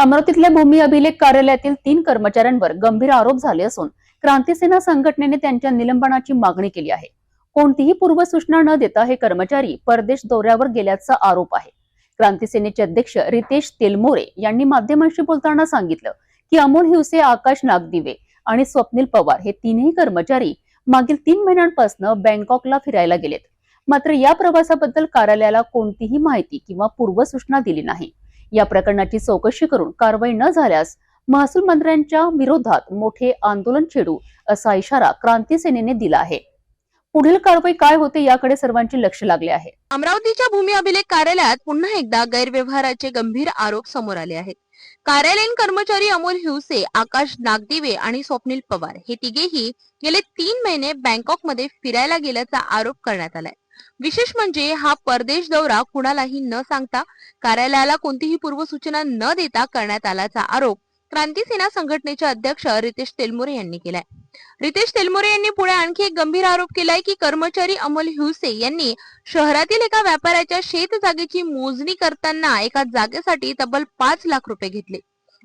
अमरावतीतल्या भूमी अभिलेख कार्यालयातील तीन कर्मचाऱ्यांवर गंभीर आरोप झाले असून क्रांतीसेना संघटनेने त्यांच्या निलंबनाची मागणी केली आहे. कोणतीही पूर्वसूचना न देता हे कर्मचारी परदेश दौऱ्यावर गेल्याचा आरोप आहे. क्रांतीसेनेचे अध्यक्ष रितेश तेलमोरे यांनी माध्यमांशी बोलताना सांगितलं की अमोल हिवसे आकाश नागदिवे आणि स्वप्नील पवार हे तीनही कर्मचारी मागील तीन महिन्यांपासून बँकॉकला फिरायला गेलेत. मात्र या प्रवासाबद्दल कार्यालयाला कोणतीही माहिती किंवा पूर्वसूचना दिली नाही. या प्रकरणाची चौकशी करून कारवाई न झाल्यास महसूल मंत्र्यांच्या विरोधात मोठे आंदोलन छेडू असा इशारा क्रांती सेनेने दिला आहे. पुढील कारवाई काय होते याकडे सर्वांचे लक्ष लागले आहे. अमरावतीच्या भूमी अभिलेख कार्यालयात पुन्हा एकदा गैरव्यवहाराचे गंभीर आरोप समोर आले आहेत. कार्यालयीन कर्मचारी अमोल हिवसे आकाश नागदिवे आणि स्वप्नील पवार हे तिघेही गेले तीन महिने बँकॉकमध्ये फिरायला गेल्याचा आरोप करण्यात आलाय. विशेष म्हणजे हा परदेश दौरा कुणालाही न सांगता कार्यालयाला कोणतीही पूर्वसूचना न देता करण्यात आल्याचा आरोप क्रांती सेना संघटनेचे अध्यक्ष रितेश तेलमोरे यांनी केलाय. रितेश तेलमोरे यांनी पुढे आणखी एक गंभीर आरोप केलाय की कर्मचारी अमोल हिवसे यांनी शहरातील एका व्यापाऱ्याच्या शेत जागेची मोजणी करताना एका जागेसाठी तब्बल पाच लाख रुपये घेतले.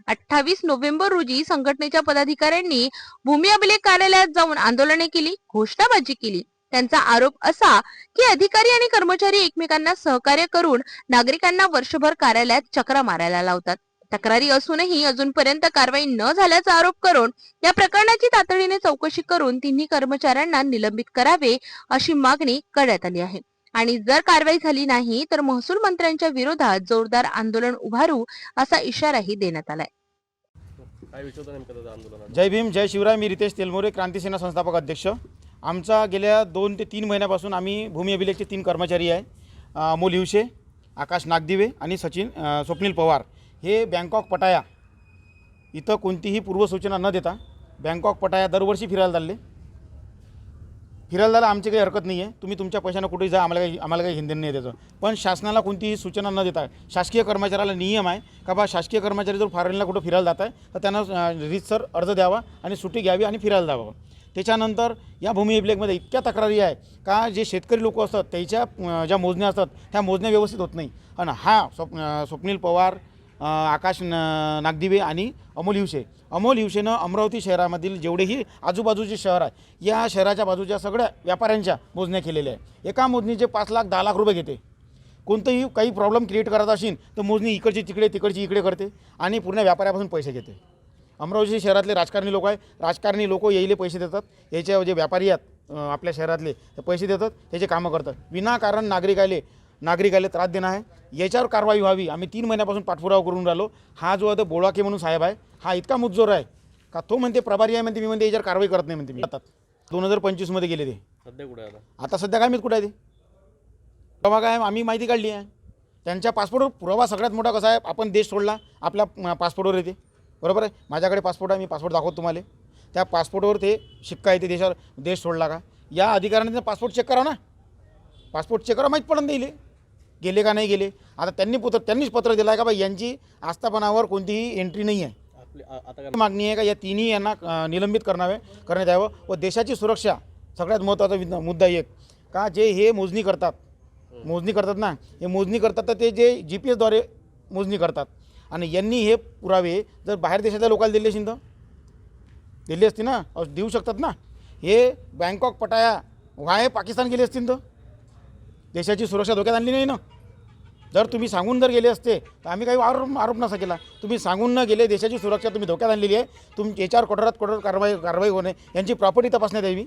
अठ्ठावीस नोव्हेंबर रोजी संघटनेच्या पदाधिकाऱ्यांनी भूमी अभिलेख कार्यालयात जाऊन आंदोलने केली घोषणाबाजी केली. त्यांचा आरोप असा की अधिकारी आणि कर्मचारी एकमेकांना सहकार्य करून नागरिकांना वर्षभर कार्यालयात चक्रा मारायला लावतात. तक्रारी असूनही अजूनपर्यंत कारवाई न झाल्याचा आरोप करून या प्रकरणाची तातडीने चौकशी करून तिन्ही कर्मचाऱ्यांना निलंबित करावे अशी मागणी करण्यात आली आहे. आणि जर कारवाई झाली नाही तर महसूल मंत्र्यांच्या विरोधात जोरदार आंदोलन उभारू असा इशाराही देण्यात आलाय. जय भीम जय शिवराय मी रितेश तेलमोरे क्रांतीसेना संस्थापक अध्यक्ष. आमचा गेल्या दोन ते तीन महिन्यापासून आम्ही भूमी अभिलेखचे तीन कर्मचारी आहे अमोल हिवशे आकाश नागदिवे आणि सचिन स्वप्नील पवार. हे बँकॉक पटाया इथं कोणतीही पूर्वसूचना न देता बँकॉक पटाया दरवर्षी फिरायला चालले. फिरायला जायला आमची काही हरकत नाही आहे तुम्ही तुमच्या पैशानं कुठेही जा आम्हाला काही आम्हाला काही हिंदन नाही देतं त्याचं. पण शासनाला कोणतीही सूचना न देता शासकीय कर्मचाऱ्याला नियम आहे का बा शासकीय कर्मचारी जर फॉरेनला कुठं फिरायला जात आहे तर त्यांना रीतसर अर्ज द्यावा आणि सुट्टी घ्यावी आणि फिरायला जावं. त्याच्यानंतर या भूमी अभिलेखमध्ये इतक्या तक्रारी आहे का जे शेतकरी लोक असतात त्याच्या ज्या मोजण्या असतात त्या मोजण्या व्यवस्थित होत नाही. आणि हा स्वप् स्वप्नील पवार आकाश न नागदिवे आणि अमोल हिवशे अमोल हिवशेनं अमरावती शहरामधील जेवढेही आजूबाजूचे शहर आहे या शहराच्या बाजूच्या सगळ्या व्यापाऱ्यांच्या मोजण्या केलेल्या आहे एका मोजणीचे पाच लाख दहा लाख रुपये घेते. कोणतंही काही प्रॉब्लेम क्रिएट करत असेल तर मोजणी इकडची तिकडे तिकडची इकडे करते आणि पूर्ण व्यापाऱ्यापासून पैसे घेते. अमरावती शहरातले राजकारणी लोक आहे राजकारणी लोक येईले पैसे देतात. याचे जे व्यापारी आहेत आपल्या शहरातले ते पैसे देतात. त्याचे कामं करतात. विनाकारण नागरिकाले नागरिकाले त्रास देणं आहे. याच्यावर कारवाई व्हावी. आम्ही तीन महिन्यापासून पाठपुरावा करून राहिलो. हा जो आहे तो बोळाके म्हणून साहेब आहे हा इतका मुज्जोर आहे का तो म्हणते प्रभारी आहे म्हणते मी म्हणते याच्यावर कारवाई करत नाही म्हणते मी. आता दोन हजार पंचवीसमध्ये गेले ते. सध्या कुठे आता? आता सध्या काय माहीत कुठं आहे ते? पुरावा काय आम्ही माहिती काढली आहे. त्यांच्या पासपोर्टवर पुरावा सगळ्यात मोठा कसा आहे आपण देश सोडला आपल्या पासपोर्टवर येते. बरोबर आहे? माझ्याकडे पासपोर्ट आहे मी पासपोर्ट दाखवतो तुम्हाला. त्या पासपोर्टवर ते शिक्का येते देशावर देश सोडला का? या अधिकाऱ्याने पासपोर्ट चेक करा ना. पासपोर्ट चेक करा माहीत पडून देईल. गेले का नाही गेले? आता त्यांनी पत्र त्यांनीच पत्र दिलं आहे का बाई? यांची आस्थापनावर कोणतीही एंट्री नाही आहे. मागणी आहे का? या तिन्ही यांना निलंबित करणावे करण्यात यावं. व देशाची सुरक्षा सगळ्यात महत्त्वाचा मुद्दा एक. का जे हे मोजणी करतात मोजणी करतात ना? हे मोजणी करतात तर ते जे जी पी एसद्वारे मोजणी करतात. आणि यांनी हे पुरावे जर बाहेर देशाच्या लोकांना दिले असतील तर? दिले असते ना? देऊ शकतात ना? हे बँकॉक पटाया वाय पाकिस्तान गेले असतील तर? देशाची सुरक्षा धोक्यात आणली नाही ना? जर तुम्ही सांगून जर गेले असते तर आम्ही काही आरोप आरोप नसा केला. तुम्ही सांगून न गेले देशाची सुरक्षा तुम्ही धोक्यात आणलेली आहे. तुम याच्यावर कठोरात कठोर कारवाई कारवाई होणे यांची प्रॉपर्टी तपासण्यात यावी.